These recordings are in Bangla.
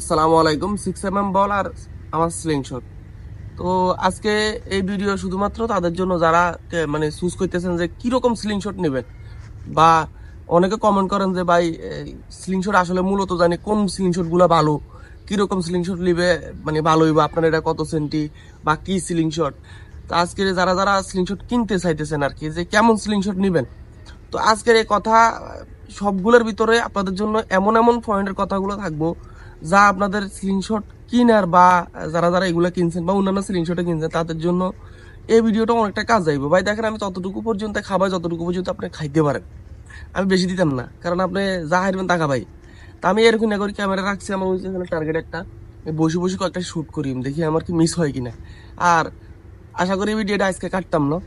আসসালামু আলাইকুম সিক্স এম এম বল আর আমার স্লিংশট তো আজকে এই ভিডিও শুধুমাত্র তাদের জন্য যারা মানে চুজ করতেছেন যে কীরকম স্লিংশট নেবেন, বা অনেকে কমেন্ট করেন যে ভাই স্লিংশট আসলে মূলত জানি কোন স্লিংশটগুলো ভালো, কীরকম স্লিংশট নিবে মানে ভালো হইব আপনার এটা কত সেন্টি বা কি স্লিংশট তো আজকে যারা যারা স্লিংশট কিনতে চাইতেছেন আর কি, যে কেমন স্লিংশট নেবেন। তো আজকের এই কথা, সবগুলোর ভিতরে আপনাদের জন্য এমন এমন পয়েন্টের কথাগুলো থাকব যা আপনাদের স্ক্রিনশট কিনার বা যারা যারা এগুলো কিনছেন বা অন্যান্য স্ক্রিনশটে কিনছেন, তাদের জন্য এই ভিডিওটা অনেকটা কাজ যাইবে ভাই, দেখেন আমি ততটুকু পর্যন্ত খাবার যতটুকু পর্যন্ত আপনি খাইতে পারেন। আমি বেশি দিতাম না, কারণ আপনি যা হারবেন তা খাবাই। তা আমি এরকম না করি ক্যামেরা রাখছি, আমার ওই এখানে টার্গেট একটা। বসে বসে কয়েকটা শ্যুট করি, দেখি আমার কি মিস হয় কিনা। আর আশা করি ভিডিওটা আজকে কাটতাম না।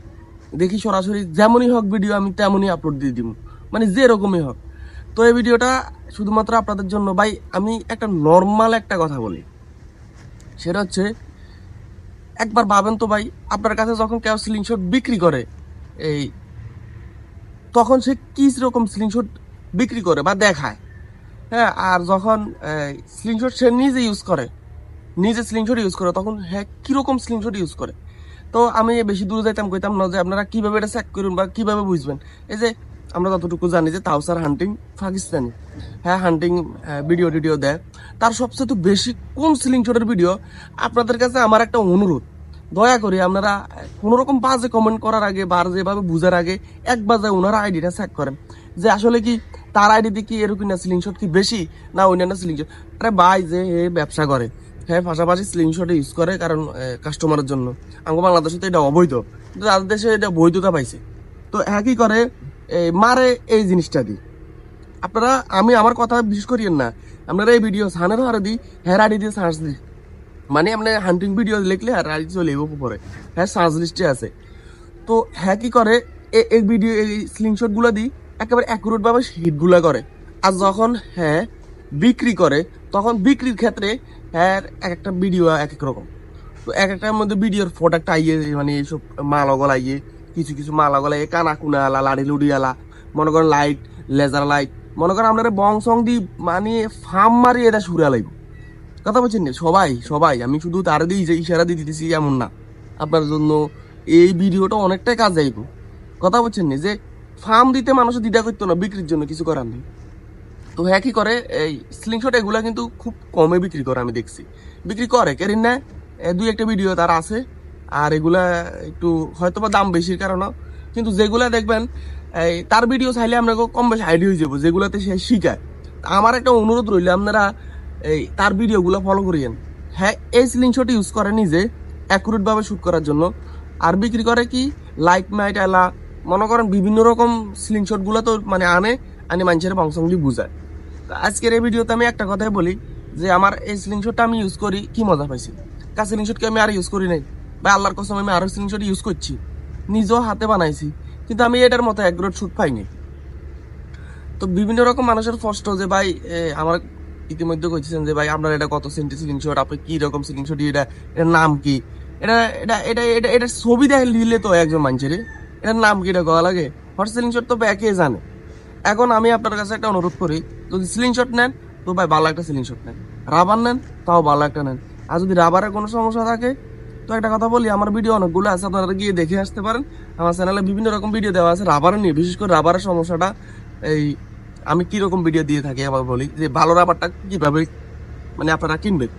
দেখি সরাসরি যেমনই হোক ভিডিও আমি তেমনই আপলোড দিয়ে দিব মানে যেরকমই হোক। তো এই ভিডিওটা শুধুমাত্র আপনাদের জন্য। ভাই, আমি একটা নর্মাল একটা কথা বলি। সেটা হচ্ছে, একবার ভাবেন তো ভাই, আপনার কাছে যখন কেউ স্লিংশট বিক্রি করে, এই, তখন সে কি রকম স্লিংশট বিক্রি করে বা দেখায়? হ্যাঁ আর যখন স্লিংশট সে নিজে ইউজ করে, নিজে স্লিংশট ইউজ করে, তখন হ্যাঁ কীরকম স্লিংশট ইউজ করে? তো আমি বেশি দূরে যাইতাম, কইতাম না যে আপনারা কীভাবে এটা চেক করুন বা কীভাবে বুঝবেন। এই যে আমরা যতটুকু জানি যে তাওসার হান্টিং পাকিস্তানি। হ্যাঁ হান্টিং ভিডিও টিডিও দেয়। তার সবচেয়ে বেশি কোন সিলিং শটের ভিডিও আপনাদের কাছে আমার একটা অনুরোধ। দয়া করে আপনারা কোনো রকম বাজে কমেন্ট করার আগে বা যেভাবে বুঝার আগে এক বাজে ওনারা আইডিটা চেক করেন। যে আসলে কি তার আইডিতে কি এরকম না সিলিং শট কি বেশি না অন্যান্য স্লিংশট আরে ভাই, যে এ ব্যবসা করে। হ্যাঁ পাশাপাশি স্লিং শট ইউজ করে কারণ কাস্টমারের জন্য। আমাকে বাংলাদেশে তো এটা অবৈধ। তাদের দেশে এটা বৈধতা পাইছে। তো হ্যাঁ কি করে মারে এই জিনিসটা দিই আপনারা, আমি আমার কথা বিশেষ করিয়েন না। আপনারা এই ভিডিও সানের হারে দিই হ্যাঁ আইডি দিয়ে সার্চ দিই মানে আপনি হান্টিং ভিডিও লিখলে হ্যাঁ আইডি চলে যাব পরে হ্যাঁ সার্চ লিস্টে আছে। তো হ্যাঁ কি করে? এই ভিডিও এই স্লিংশটগুলো দিই একেবারে অ্যাকুরেট ভাবে হিটগুলা করে। আর যখন হ্যাঁ বিক্রি করে, তখন বিক্রির ক্ষেত্রে হ্যাঁ এক একটা ভিডিও এক এক রকম। তো এক একটার মধ্যে ভিডিওর প্রোডাক্ট আইয়ে মানে এইসব মাল অগল আইয়ে কিছু কিছু মাল অগল আইয়ে কানা কুনা আলা, লাড়ি লুড়ি আলা, মনে করেন লাইট লেজার লাইট মনে করেন আপনারা বং সং দি মানে ফার্ম মারি এটা সুরা লাগবে কথা বলছেন না? সবাই সবাই, আমি শুধু তার দিয়ে যে ইশারা দিয়ে দিতেছি, এমন না। আপনার জন্য এই ভিডিওটা অনেকটাই কাজ যাইব কথা বলছেন না? যে ফার্ম দিতে মানুষের দ্বিধা করতো না, বিক্রির জন্য কিছু করার নেই। তো হ্যাঁ কি করে? এই স্লিংশট এগুলা কিন্তু খুব কমে বিক্রি করে, আমি দেখছি। বিক্রি করে কেরিন না? দুই একটা ভিডিও তার আছে। আর এগুলা একটু হয়তো বা দাম বেশির কারণে। কিন্তু যেগুলা দেখবেন, এই তার ভিডিও চাইলে আপনাকে কম বেশি আইডিয়া হয়ে যাব, যেগুলাতে সে শিখায়। আমার একটা অনুরোধ রইল, আপনারা এই তার ভিডিওগুলো ফলো করিয়েন। হ্যাঁ এই স্লিংশট ইউজ করে নিজে অ্যাকুরেট ভাবে শুট করার জন্য। আর বিক্রি করে কি লাইট মাইট এলা মনে করেন বিভিন্ন রকম স্লিংশটগুলো তো মানে আনে, আনি মানুষের বংশগুলি বুঝায়। তো আজকের এই ভিডিওতে আমি একটা কথাই বলি, যে আমার এই স্লিংশটটা আমি ইউজ করি, কি মজা পাইছি? কাজ স্লিংশটকে আমি আর ইউজ করি নাই? বা আল্লাহর কসম, আমি আরও স্লিংশট ইউজ করছি। নিজেও হাতে বানাইছি, কিন্তু আমি এটার মতো অ্যাকুরেট শুট পাইনি। তো বিভিন্ন রকম মানুষের কষ্ট যে, ভাই আমার ইতিমধ্যে কইছেন যে, ভাই, আপনার এটা কত সেন্টি সিলিং শট আপনি কি রকম সিলিং শট এটা, এটার নাম কি? এটা এটা এটা এটা এটা ছবি দেখে লিলে তো একজন মানুষের এটার নাম কি? এটা কওয়া লাগে। হট সিলিং শট তো ব্যাকে জানে। এখন আমি আপনার কাছে একটা অনুরোধ করি, যদি সিলিং শট নেন, তো ভাই ভালো একটা সিলিং শট নেন। রাবার নেন, তাও ভালো একটা নেন। আর যদি রাবারের কোনো সমস্যা থাকে তো একটা কথা বলি, আমার ভিডিও অনেকগুলো আছে, আপনারা গিয়ে দেখে আসতে পারেন। আমার চ্যানেলে বিভিন্ন রকম ভিডিও দেওয়া আছে রাবার নিয়ে, বিশেষ করে রাবারের সমস্যাটা। এই, আমি কি রকম ভিডিও দিয়ে থাকি, আবার বলি, যে ভালো রাবারটা কীভাবে মানে আপনারা কিনবেন।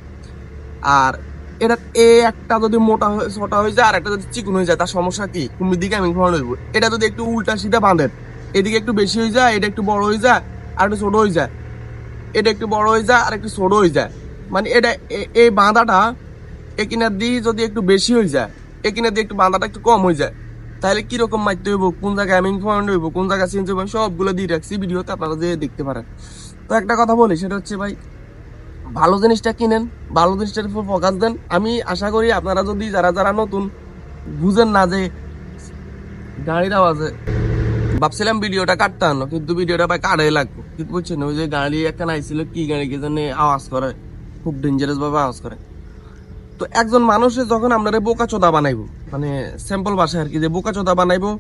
আর এটা, এ একটা যদি মোটা হয়ে, ছোটা হয়ে যায় আর একটা যদি চিকুন হয়ে যায়, তার সমস্যা কি? কোন দিকে আমি হইব। এটা যদি একটু উল্টা সিধা বাঁধেন, এদিকে একটু বেশি হয়ে যায়, এটা একটু বড় হয়ে যায়, আর একটু ছোটো হয়ে যায়। এটা একটু বড় হয়ে যায়, আর একটু ছোট হয়ে যায়। মানে এটা এই বাঁধাটা একিনার দিয়ে যদি একটু বেশি হয়ে যায় একিনার দিয়ে একটু বাঁধাটা একটু কম হয়ে যায়, তাহলে কীরকম মারতে হইব, কোন জায়গায় অ্যামিং পয়েন্ট হইব, কোন জায়গায় চেঞ্জ হইব সবগুলো দিয়ে রাখছি ভিডিওতে, আপনারা যে দেখতে পারেন। তো একটা কথা বলি, সেটা হচ্ছে ভাই, ভালো জিনিসটা কিনেন, ভালো জিনিসটার উপর ফোকাস দেন। আমি আশা করি আপনারা যদি যারা যারা নতুন, বুঝেন না যে গাড়ির আওয়াজে, ভাবছিলাম ভিডিওটা কাটতে আনো, কিন্তু ভিডিওটা ভাই কাটাই লাগবে। কিন্তু বুঝছেন, ওই যে গাড়ি একখান আইছিল, কি গাড়ি কি জানে আওয়াজ করে, খুব ডেঞ্জারাস ভাবে আওয়াজ করে। তো একজন মানুষে যখন আপনারা বোকা চোদা বানাইবো মানে স্যাম্পল ভাষায় আর কি, যে বোকা চোদা বানাইবো,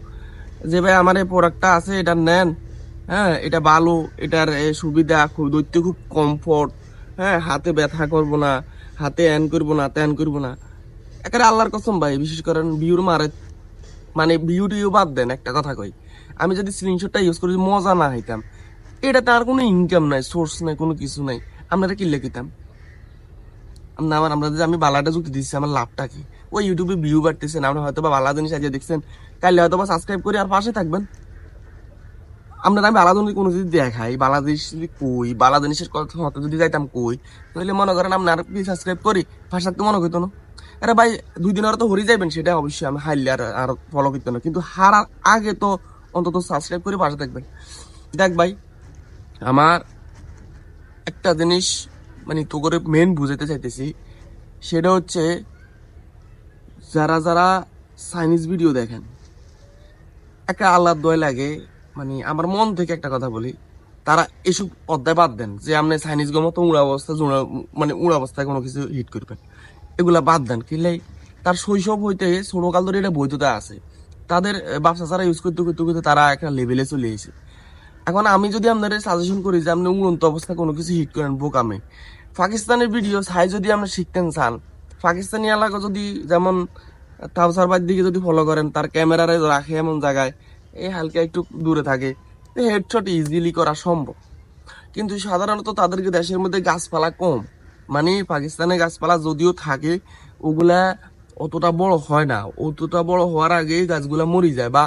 যে ভাই আমার এই প্রোডাক্টটা আছে, এটা নেন হ্যাঁ এটা ভালো, এটার সুবিধা, খুব দৈত্য খুব কমফোর্ট হ্যাঁ হাতে ব্যথা করব না, হাতে অ্যান করব না ত্যান করব না। একেবারে আল্লাহর কসম ভাই, বিশেষ করেন ভিউর মারে মানে ভিউ টিউ বাদ দেন, একটা কথা কই। আমি যদি স্ক্রিনশটটা ইউজ করি, মজা না হইতাম। এটা তার কোনো ইনকাম নাই সোর্স নাই, কোনো কিছু নাই। আপনারা কি লিখিতাম আমার আমরা যে আমি বালাটা যুক্তি দিচ্ছি আমার লাভটা কি? ওই ইউটিউবে ভিউ বাড়তেছে না আপনি হয়তো বা বালা জিনিস আজকে দেখছেন। কাইলে হয়তো বা সাবস্ক্রাইব করে আর পাশে থাকবেন। আপনারা আমি বালা জিনিস কোনো যদি দেখাই বালা জিনিস যদি কই বালা জিনিসের কথা যদি যাইতাম কই, তাহলে মনে করেন আপনার কি সাবস্ক্রাইব করি? পাশে থাকতে মনে করতো না। আরে ভাই, দুই দিন আর তো হরি যাইবেন, সেটা অবশ্যই আমি হারলে আর আর ফলো করতে না। কিন্তু হারার আগে তো অন্তত সাবস্ক্রাইব করে পাশে থাকবেন। দেখ ভাই, আমার একটা জিনিস মানে তো করে মেন বুঝাতে চাইতেছি, সেটা হচ্ছে যারা যারা চাইনিজ ভিডিও দেখেন, একটা আল্লাহ দয় লাগে মানে আমার মন থেকে একটা কথা বলি, তারা এসব অধ্যায় বাদ দেন, যে আপনি চাইনিজ গো মতো উড়া অবস্থা মানে উড়া অবস্থায় কোনো কিছু হিট করবেন, এগুলা বাদ দেন কিনলে তার শৈশব হইতে, ছোটকাল ধরে এটা বৈধতা আছে, তাদের ব্যবসা ছাড়া ইউজ করতে করতে করতে তারা একটা লেভেলে চলে এসেছে এখন আমি যদি আপনাদের সাজেশন করি যে আপনি উড়ন্ত অবস্থায় কোনো কিছু হিট করেন বোকামে, পাকিস্তানের ভিডিও ছাই যদি আপনি শিখতেন চান, পাকিস্তানি এলাকা যদি যেমন তাওসারবাদ দিকে যদি ফলো করেন, তার ক্যামেরারে রাখে এমন জায়গায় এই হালকা একটু দূরে থাকে হেডশট ইজিলি করা সম্ভব। কিন্তু সাধারণত তাদেরকে দেশের মধ্যে গাছপালা কম। মানে পাকিস্তানে গাছপালা যদিও থাকে, ওগুলা অতটা বড় হয় না। অতটা বড় হওয়ার আগে গাছগুলা মরি যায় বা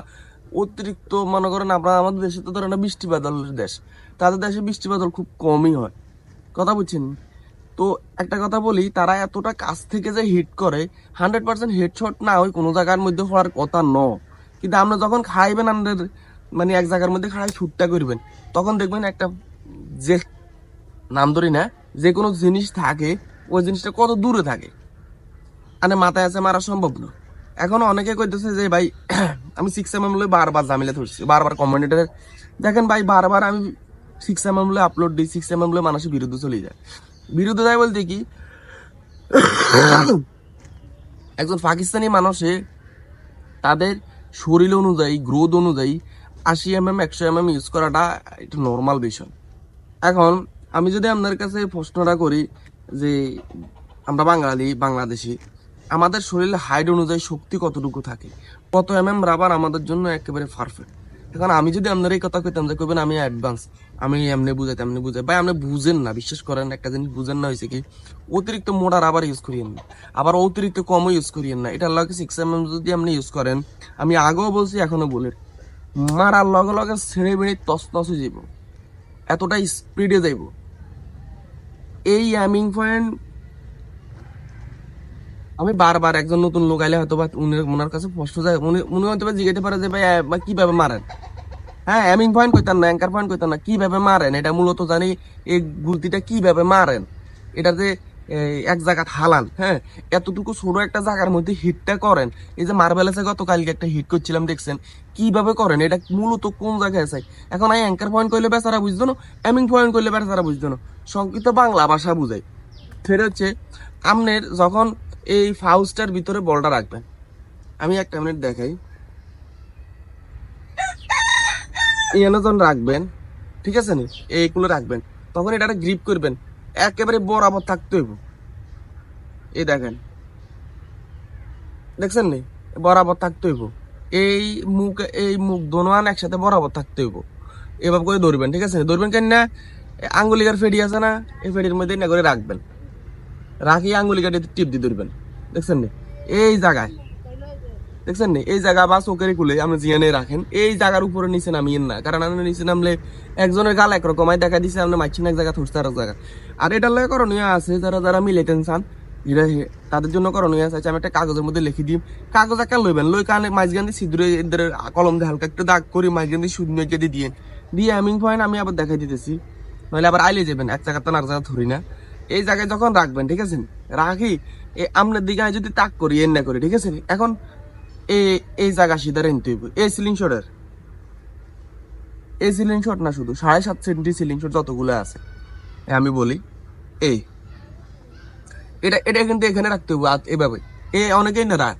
অতিরিক্ত, মনে করেন আপনার আমাদের দেশে তো ধরেন বৃষ্টি দেশ, তাদের দেশে বৃষ্টি বাদল খুব কমই হয়। কথা বুঝছেন? তো একটা কথা বলি, তারা এতটা কাছ থেকে যে হিট করে হান্ড্রেড পার্সেন্ট হেডশট না ওই কোনো জায়গার মধ্যে হওয়ার কথা ন। কিন্তু আপনি যখন খাইবেন, আমাদের মানে এক জায়গার মধ্যে খাড়াই শুটটা করবেন, তখন দেখবেন একটা যে, নাম ধরি না, যে কোনো জিনিস থাকে, ওই জিনিসটা কত দূরে থাকে। মানে মাথায় আছে মারা সম্ভব না। এখন অনেকে কইতেছে যে ভাই, আমি সিক্স এম এম বারবার জামিলে ধরছি, বারবার কমেন্টেটার দেখেন ভাই, বারবার আমি সিক্স এম এম আপলোড দিই সিক্স এম এম মানুষের বিরুদ্ধে চলে যায়। বিরুদ্ধে যায় বলতে কি, একজন পাকিস্তানি মানুষে তাদের শরীর অনুযায়ী, গ্রোথ অনুযায়ী আশি এম এম একশো এম এম ইউজ করাটা এটা নর্মাল বিষয়। এখন আমি যদি আপনার কাছে প্রশ্নটা করি যে আমরা বাঙালি, বাংলাদেশি আমাদের শরীরে হাইট অনুযায়ী শক্তি কতটুকু থাকে? কত এম এম রাবার আমাদের জন্য একেবারে পারফেক্ট এখন আমি যদি আপনার এই কথা কইতাম যে, কইবেন আমি অ্যাডভান্স আমি এমনি বুঝাই এমনি বুঝাই। ভাই, আপনি বুঝেন না, বিশ্বাস করেন, একটা জিনিস বুঝেন না হয়েছে কি, অতিরিক্ত মোটা রাবার ইউজ করিয়েন না, আবার অতিরিক্ত কমও ইউজ করিয়েন না। এটা লগে সিক্স এম এম যদি আপনি ইউজ করেন, আমি আগেও বলছি, এখনও বলি। মারার লগে লগে ছেড়ে বেড়ে তস তস হয়ে যাইব। এতটা স্পিডে যাইব। এই অ্যামিং পয়েন্ট আমি বারবার একজন নতুন লোক আইলে হয়তো বা ওনার কাছে প্রশ্ন যায়, উনি উনি হয়তো বা জিজ্ঞাসা পারে যে ভাই কীভাবে মারেন? হ্যাঁ অ্যামিং পয়েন্ট করতাম না অ্যাঙ্কার পয়েন্ট করতাম না, কীভাবে মারেন? এটা মূলত জানি এই গুলতিটা কীভাবে মারেন? এটা যে এক জায়গা হালান হ্যাঁ? এতটুকু ছোট একটা জায়গার মধ্যে হিটটা করেন। এই যে মার্বেলেসে গতকালকে একটা হিট করছিলাম, দেখছেন? কীভাবে করেন? এটা মূলত কোন জায়গায় আছে? এখন আমি অ্যাঙ্কার পয়েন্ট করলে বেচারা বুঝতো না অ্যামিং পয়েন্ট করলে বেচারা বুঝতো না। সংক্ষিপ্ত বাংলা ভাষা বুঝাই। সেটা হচ্ছে, আমনের যখন এই ফাউসটার ভিতরে বলটা রাখবেন। আমি একটা মিনিট দেখাই। যখন রাখবেন, ঠিক আছে নি? এইগুলো রাখবেন। তখন এটা গ্রিপ করবেন। একেবারে বরাবর থাকতে হইব। এই দেখেন। দেখছেন নি? বরাবর থাকতে হইব। এই মুখ এই মুখ দোনোয়ান একসাথে বরাবর থাকতে হইব। এভাবে করে ধরবেন, ঠিক আছে ধরবেন কেন না? আঙ্গুলিকার ফেডি আছে না? এই ফেডির মধ্যে না করে রাখবেন। রাখি আঙ্গুলিকাটি টিপ দিয়ে ধরবেন। দেখছেন নি? এই জায়গায়। দেখছেন নি? এই জায়গা বা চোখের খুলে আপনি জিয়ানে রাখেন, এই জায়গার উপরে নিচে নামিয়েন না। কারণ আপনি নিচে নামলে একজনের গাল একরকম দেখা দিছে, আপনি মাইছেন এক জায়গা থুসতে আর জায়গা। আর এটার লয় করণীয় আছে, যারা যারা মিলেতেন চান তাদের জন্য করণীয় আছে। আমি একটা কাগজের মধ্যে লিখে দিই কাগজ একটা লইবেন, লই কানে মাঝগান দিয়ে এদের কলম দিয়ে হালকা একটু দাগ করে মাঝগান দিয়ে শূন্য কেটে দিয়ে দিয়ে অ্যামিং পয়েন্ট আমি আবার দেখাই দিতেছি। নইলে আবার আইলে যাবেন, এক জায়গা তো আর জায়গা ধরি না। এই জায়গায় যখন রাখবেন, ঠিক আছে? রাখি এই আমনের দিকে যদি তাক করি এন না করি, ঠিক আছে? এখন এই এই জায়গা সিধা রেনতে হইব। এই সিলিং শটের এই সিলিং শট না শুধু, সাড়ে সাত সেন্টি সিলিং শট যতগুলো আছে। আমি বলি, এই। এটা এটা কিন্তু এখানে রাখতে আত- এভাবে। এ অনেকেই না রাখ।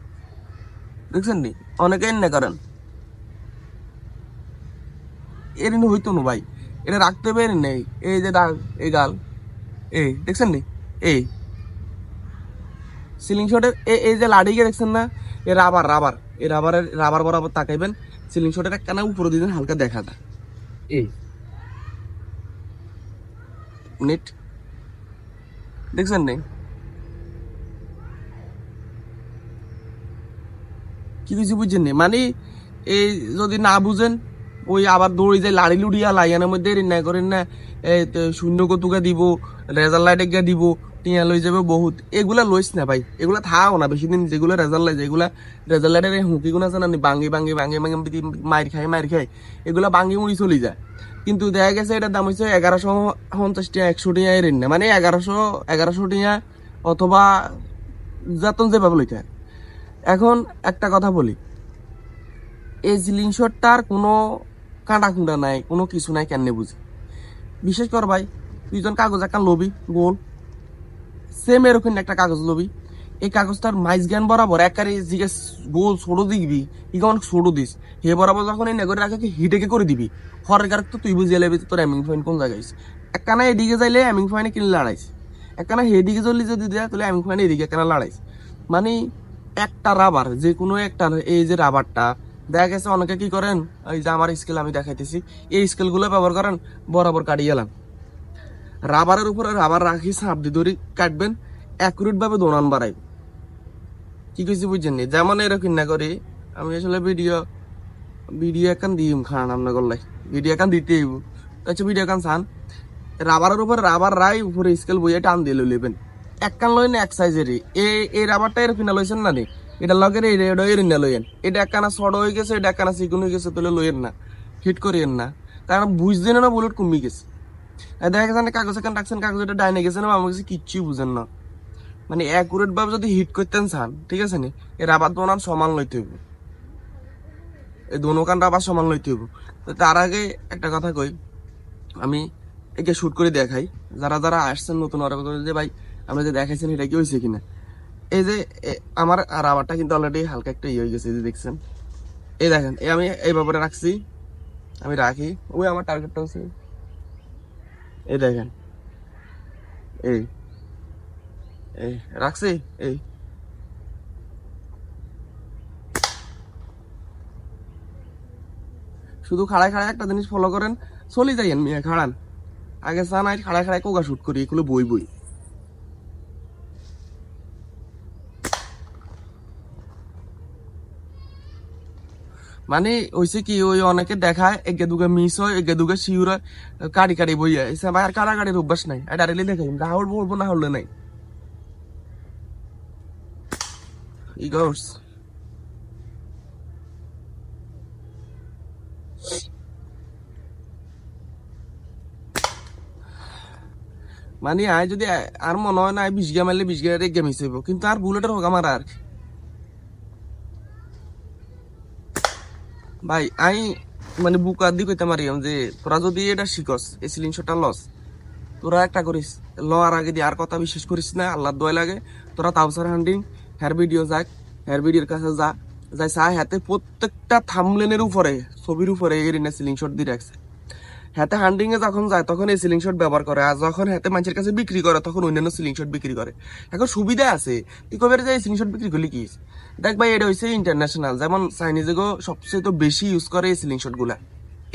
দেখছেন নি? অনেকেই না করেন। এর হইতো না ভাই। এটা রাখতে পারেন নেই। এই যে দাগ, এই গাল। এই, দেখছেন নি? এই। সিলিং শটের এই যে লাডিকে দেখছেন না? এ রাবার রাবার এই রাবারের রাবার বরাবর তাকাইবেন সিলিং শটের উপরে দিবেন হালকা দেখা যায়। এই। নেট দেখছেন নেই কি কিছু বুঝছেন নি? মানে এই যদি না বুঝেন, ওই আবার দৌড়ি যায় লাড়ি লুড়িয়া লাইয়ানের মধ্যে না করেন না শূন্য কতুকা দিব রেজাল্ট লাইটে গিয়ে দিব, টিয়া লই যাবে বহুত। এগুলা লইস না ভাই এগুলা থাও না বেশি দিন, যেগুলা রেজাল্ট লাই এগুলা রেজাল্ট লাইটের হুঁকি গুণ আছে না বাঙ্গি বাঙ্গি বাঙ্গি বাঙ্গি মাইর খাই মাইর খাই এগুলা বাঙ্গি মুড়ি চলি যায়। কিন্তু দেখা গেছে এটার দাম হচ্ছে এগারোশো পঞ্চাশ টাকা একশো টাকা এর না মানে এগারোশো এগারোশো টাকা অথবা যাতন যেভাবে লইতে। এখন একটা কথা বলি, এই জিলিং শটটার কোনো কাঁটা কুঁটা নাই, কোনো কিছু নাই কেন বুঝি? বিশেষ কর ভাই যখন কাগজ একটা লবি, গোল। সেম এরকম একটা কাগজ লবি। এই কাগজটার মাইজ জ্ঞান বরাবর একারে জিজ্ঞেস গোল ছোটো দিবি ইগন ছোটো দিস। হে বরাবর যখন এই নেগরে রাখে হিটেকে করে দিবি। হরের কারক তো তুই বুঝিয়ে লেবি তোর অ্যামিং পয়েন্ট কোন জায়গায় একখানা এদিকে যাইলে অ্যামিং পয়েন্টে কিনে লড়াইছে। একখানা হেদিকে চললি যদি দেয়, তাহলে অ্যামিং পয়েন্ট এদিকে একখানা লড়াইছে। মানে একটা রাবার যে কোনো একটা, এই যে রাবারটা দেখা গেছে অনেকে কি করেন, এই যে আমার স্কেল আমি দেখাইতেছি, এই স্কেলগুলো ব্যবহার করেন, বরাবর কাটিয়ে গেলাম রাবারের উপরে রাবার রাখি সাপ দিয়ে ধরি কাটবেন অ্যাকুরেট ভাবে দোনান বাড়াই কি কিছু বুঝছেন নি? যেমন এরকম না করি, আমি আসলে ভিডিও ভিডিও একান দিম খান আপনার করলে ভিডিও একান দিতে হইব। আচ্ছা ভিডিও একান চান রাবারের উপর রাবার রাই, উপরে স্কেল বইয়ে টান দিয়ে লইবেন। একখান লইন এক সাইজেরই এই এই রাবারটা এর ফিনা লইছেন না নি? এটা লগের এই রেড এর না লইয়েন। এটা একখানা শর্ট হয়ে গেছে, এটা একখানা চিকুন হয়ে গেছে, তাহলে লইয়েন না। হিট করিয়েন না। কারণ বুঝ বুঝতেন না বুলেট কমে গেছে। দেখা রাখছেন বুঝেন না। মানে ভাবে হিট করতেন করে দেখাই। যারা যারা আসছেন নতুন যে ভাই, আমরা যে দেখাইছেন, এটা কি হয়েছে কিনা? এই যে আমার রাবারটা কিন্তু অলরেডি হালকা একটা ইয়ে হয়ে গেছে যে দেখছেন? এই দেখেন এই আমি এই ব্যাপারে রাখছি, আমি রাখি। ওই আমার টার্গেটটা হচ্ছে এই দেখেন। এই। এই, রাখছি? এই। শুধু খাড়ায় খাড়ায় একটা জিনিস ফলো করেন, চলে যাইয়েন মিয়া, খাড়ান। আগে চা নাই খাড়ায় খাড়ায় কোকা শুট করি, এগুলো বই বই। মানে হইছে কি, ওই অনেকে দেখায়, এগে দুগে মিস হয়, এগে দুগে শিউর হয়, কাড়ি কাড়ি বই এসে ভাই, আর কাড়াকাড়ির অভ্যাস নাই। আর ডাইরেক্টলি দেখাই গাহর বলব না হলে নাই। ইগোর্স মানে আয় যদি আর মনে হয় না বিশ গা মারলে বিশ গা এক গেম হিসেবে কিন্তু আর বুলেটের হোক আমার আর ভাই, আই মানে বুকা দি কইতে মারিয়াম যে, তোরা যদি এটা শিখস, এই সিলিং শটটা লস, তোরা একটা করিস, লওয়ার আগে দিয়ে আর কথা বিশ্বাস করিস না আল্লাহ দয় লাগে, তোরা তাউসার হান্ডিং হেয়ার ভিডিও যাক হেয়ার ভিডিওর কাছে যা, যাই সা হাতে প্রত্যেকটা থামলেনের উপরে, ছবির উপরে এরিনা সিলিং শট দিয়ে রাখছে। হাতে হান্ডিং এ যখন যায়, তখন এই সিলিং শট ব্যবহার করে। আর যখন হাতে মানুষের কাছে বিক্রি করে, তখন অন্যান্য সিলিং শট বিক্রি করে। এখন সুবিধা আছে। তুই কবে যে সিলিং শট বিক্রি করলি কি? দেখ ভাই, এটা হয়েছে ইন্টারন্যাশনাল যেমন চাইনিজেগো সবচেয়ে তো বেশি ইউজ করে এই সিলিং শটগুলা।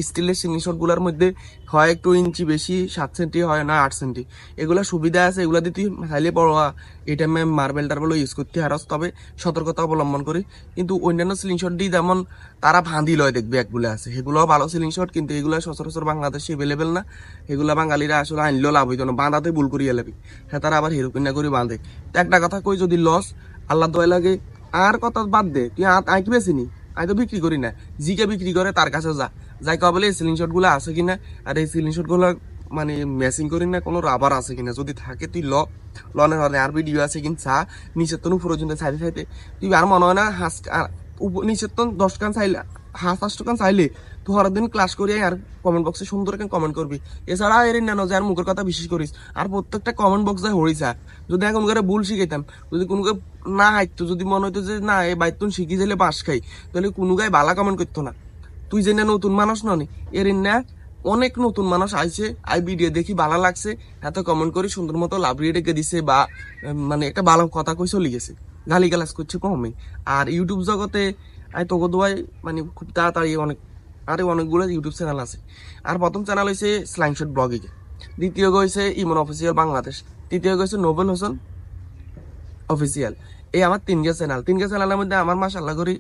স্টিলের সিলিং শটগুলার মধ্যে হয় একটু ইঞ্চি বেশি, সাত সেন্টি হয় না আট সেন্টি এগুলা সুবিধা আছে, এগুলা দিয়ে তুই চাইলে বড় এই টাইমে মার্বেল টার্বেল ইউজ করতে হারস তবে সতর্কতা অবলম্বন করি। কিন্তু অন্যান্য সিলিং শট দিয়ে যেমন তারা ভাঁদি লয় দেখবে একগুলো আছে সেগুলো ভালো সিলিং শট কিন্তু এগুলো সচরাচর বাংলাদেশে এভেলেবেল না। এগুলা বাঙালিরা আসলে আনলেও লাভ হইতো না, বাঁধাতে ভুল করিয়া লাবি। হ্যাঁ তারা আবার হেরো কিনা করে বাঁধে। একটা কথা কই, যদি লস আল্লাহ দয় লাগে, আর কথা বাদ দে, তুই কি বেশি নি? আমি তো বিক্রি করি না। জিকে বিক্রি করে, তার কাছে যা। যাই কবলে এই সিলিং শটগুলো আছে কিনা আর এই সিলিং শটগুলো মানে ম্যাচিং করি না কোনো রাবার আছে কিনা যদি থাকে, তুই ল। লনের হলে আর ভিডিও আছে কিনা চা। নিচের তো উপরে পর্যন্ত চাইতে চাইতে তুই আর মনে হয় না হাঁস নিচের তো দশ কান চাইলে হাঁস পাঁচ টাকান চাইলে তো হরার দিন ক্লাস করি আর কমেন্ট বক্সে সুন্দর করে কমেন্ট করবি এছাড়া এর না যে আর মুখের কথা বিশেষ করিস আর প্রত্যেকটা কমেন্ট বক্সে হরিসা যদি এখন করে ভুল শিখাইতাম যদি কোনো না হাইতো যদি মনে হইতো যে না, এই বাইতুন শিখি যাইলে বাস খাই, তাহলে কোনো গায়ে বালা কমেন্ট করতো না। তুই যে না নতুন মানুষ ননি। এর না, অনেক নতুন মানুষ আইছে। আই ভিডিও দেখি ভালো লাগছে। এত কমেন্ট করি সুন্দর মতো লাভ রেখে দিছে বা মানে একটা ভালো কথা কই চলে গেছে। গালি গালাজ করছে কমে আর ইউটিউব জগতে, আই তোকে মানে খুব তাড়াতাড়ি অনেক, আরে অনেকগুলো ইউটিউব চ্যানেল আছে। আর প্রথম চ্যানেল হয়েছে স্লাইংশট ব্লগিং দ্বিতীয় হয়েছে ইমন অফিসিয়াল বাংলাদেশ তৃতীয় হয়েছে নোবেল হোসেন অফিসিয়াল এই আমার তিনটা চ্যানেল তিনটা চ্যানেলের মধ্যে আমার মাসাল্লাহ করি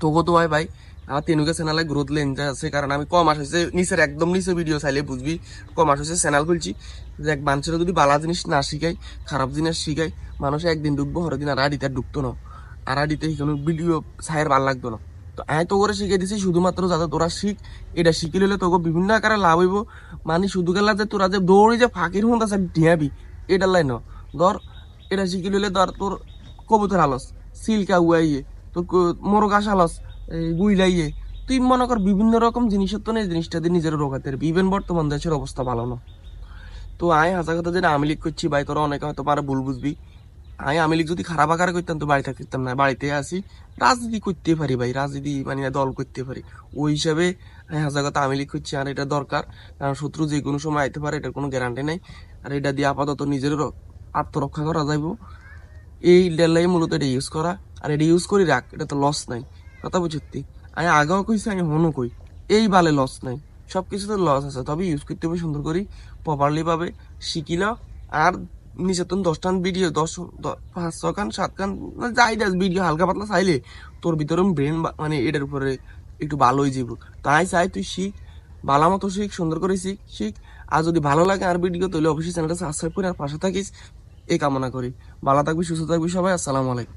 তোকে ভাই। আমার তিনটা চ্যানেলে গ্রোথ লেনটা আছে, কারণ আমি কম মাস হয়েছে নিচের একদম নিচে ভিডিও চাইলে বুঝবি, কম মাস হয়েছে চ্যানেল খুলছি। যে এক মানুষের যদি বালা জিনিস না শিখাই, খারাপ জিনিস শিখাই, মানুষ একদিন ডুববো হরের দিন আর আডিতে ডুবতো না। আর আডিতে কোনো ভিডিও ছায়ের ভালো লাগতো না। তো আমি তো করে শিখে দিছি শুধুমাত্র যাতে তোরা শিখ, এটা শিখে নিলে তোকে বিভিন্ন আকারে লাভ হইব। মানে শুধু গেলা যে তোরা যে দৌড়ে যে ফাঁকির মতো আছে, ঢিয়াবি, এটার লাইন ধর, এটা শিখে নিলে ধর তোর কবুতর হালস, সিল্কা উয়াইয়ে তোর মোরগ আস হালস গুইলাইয়ে তুই মনে কর বিভিন্ন রকম জিনিসের তো এই জিনিসটা দিয়ে নিজের রোগাতে ইভেন বর্তমান দেশের অবস্থা ভালো না। তো আয় হাজার কথা যেটা আমি লিখ করছি, ভাই, তোরা অনেকে হয়তো পারে ভুল বুঝবি। আমি আমি লিখ যদি খারাপ আকারে করতাম, তো বাড়িতে থাকতাম না। বাড়িতে আসি, রাজনীতি করতে পারি, ভাই, রাজনীতি মানে দল করতে পারি। ওই হিসাবে হাজার কথা আমি লিখ করছি, আর এটা দরকার। কারণ শত্রু যে কোনো সময় আইতে পারে, এটার কোনো গ্যারান্টি নেই। আর এটা দিয়ে আপাতত নিজের আত্মরক্ষা করা যাইব। এই ডেলাই মূলত এটা ইউজ করা। আর এটা ইউজ করি রাখ, এটা তো লস নাই। কথা বুঝতি আমি আগেও কইছি আমি হনও কই। এই বালে লস নাই। সব কিছুতে লস আছে। তবে ইউজ করতে হবে সুন্দর করে প্রপারলি ভাবে শিখিল আর নিচে তো দশটান ভিডিও দশ পাঁচ খান সাত খান মানে যাই দেখ ভিডিও হালকা পাতলা চাইলে তোর ভিতরে ব্রেন মানে এটার উপরে একটু ভালো হয়ে যাব তাই চাই তুই শিখ ভালো মতো শিখ, সুন্দর করে শিখ শিখ। আর যদি ভালো লাগে আর ভিডিও তাহলে অবশ্যই চ্যানেলটা সাবস্ক্রাইব করে আর পাশে থাকিস। এই কামনা করি। ভালো থাকবি, সুস্থ থাকবি সবাই। আসসালামু আলাইকুম।